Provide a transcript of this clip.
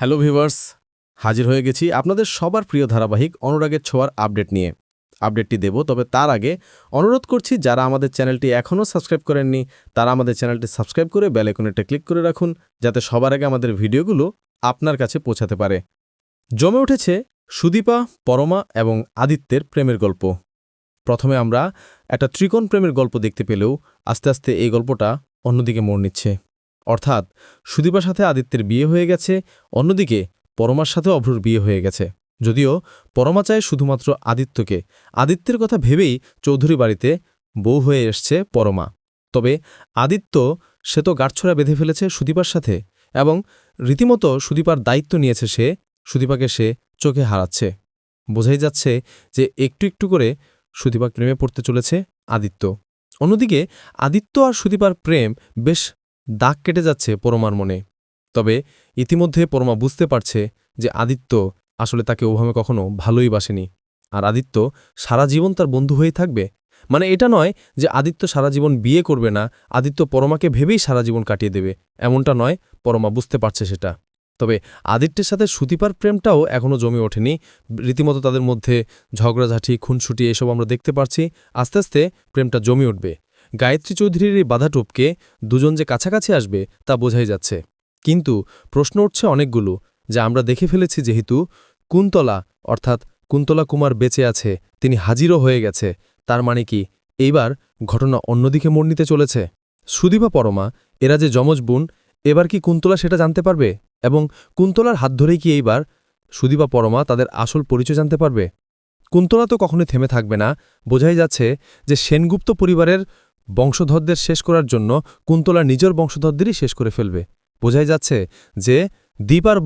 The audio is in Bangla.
হ্যালো ভিভার্স হাজির হয়ে গেছি আপনাদের সবার প্রিয় ধারাবাহিক অনুরাগের ছোঁয়ার আপডেট নিয়ে। আপডেটটি দেব, তবে তার আগে অনুরোধ করছি, যারা আমাদের চ্যানেলটি এখনও সাবস্ক্রাইব করেননি, তারা আমাদের চ্যানেলটি সাবস্ক্রাইব করে বেল আইকনেটা ক্লিক করে রাখুন, যাতে সবার আগে আমাদের ভিডিওগুলো আপনার কাছে পৌঁছাতে পারে। জমে উঠেছে সুদীপা, পরমা এবং আদিত্যের প্রেমের গল্প। প্রথমে আমরা একটা ত্রিকোণ প্রেমের গল্প দেখতে পেলেও আস্তে আস্তে এই গল্পটা অন্যদিকে মোড় নিচ্ছে। অর্থাৎ সুদীপার সাথে আদিত্যের বিয়ে হয়ে গেছে, অন্যদিকে পরমার সাথেও অভ্রুর বিয়ে হয়ে গেছে। যদিও পরমা চায় শুধুমাত্র আদিত্যকে। আদিত্যের কথা ভেবেই চৌধুরী বাড়িতে বউ হয়ে এসছে পরমা। তবে আদিত্য সে তো গাঁটছড়া বেঁধে ফেলেছে সুদীপার সাথে এবং রীতিমতো সুদীপার দায়িত্ব নিয়েছে সে, সুদীপাকে সে চোখে হারাচ্ছে। বোঝাই যাচ্ছে যে একটু একটু করে সুদীপা প্রেমে পড়তে চলেছে আদিত্য। অন্যদিকে আদিত্য আর সুদীপার প্রেম বেশ দাগ কেটে যাচ্ছে পরমার মনে। তবে ইতিমধ্যে পরমা বুঝতে পারছে যে আদিত্য আসলে তাকে ওভাবে কখনো ভালোই বাসেনি। আর আদিত্য সারা জীবন তার বন্ধু হয়েই থাকবে? মানে এটা নয় যে আদিত্য সারা জীবন বিয়ে করবে না, আদিত্য পরমাকে ভেবেই সারা জীবন কাটিয়ে দেবে। এমনটা নয়, পরমা বুঝতে পারছে সেটা। তবে আদিত্যের সাথে সুতিপার প্রেমটাও এখনও জমে ওঠেনি। রীতিমতো তাদের মধ্যে ঝগড়াঝাঁটি, খুনসুটি এসব আমরা দেখতে পারছি। আস্তে আস্তে প্রেমটা জমে উঠবে। গায়ত্রী চৌধুরীর এই বাধা টোপকে দুজন যে কাছাকাছি আসবে তা বোঝাই যাচ্ছে। কিন্তু প্রশ্ন উঠছে অনেকগুলো, যা আমরা দেখে ফেলেছি যেহেতু কুন্তলা, অর্থাৎ কুন্তলা কুমার বেঁচে আছে, তিনি হাজিরও হয়ে গেছে, তার মানে কি এইবার ঘটনা অন্যদিকে মোড় নিতে চলেছে? সুদীপা পরমা, এরা যে যমজ বোন, এবার কি কুন্তলা সেটা জানতে পারবে? এবং কুন্তলার হাত ধরেই কি এইবার সুদীপা পরমা তাদের আসল পরিচয় জানতে পারবে? কুন্তলা তো কখনোই থেমে থাকবে না, বোঝাই যাচ্ছে যে সেনগুপ্ত পরিবারের বংশধরদের শেষ করার জন্য কুন্তলা নিজের বংশধরদেরই শেষ করে ফেলবে। বোঝাই যাচ্ছে যে দীপ আর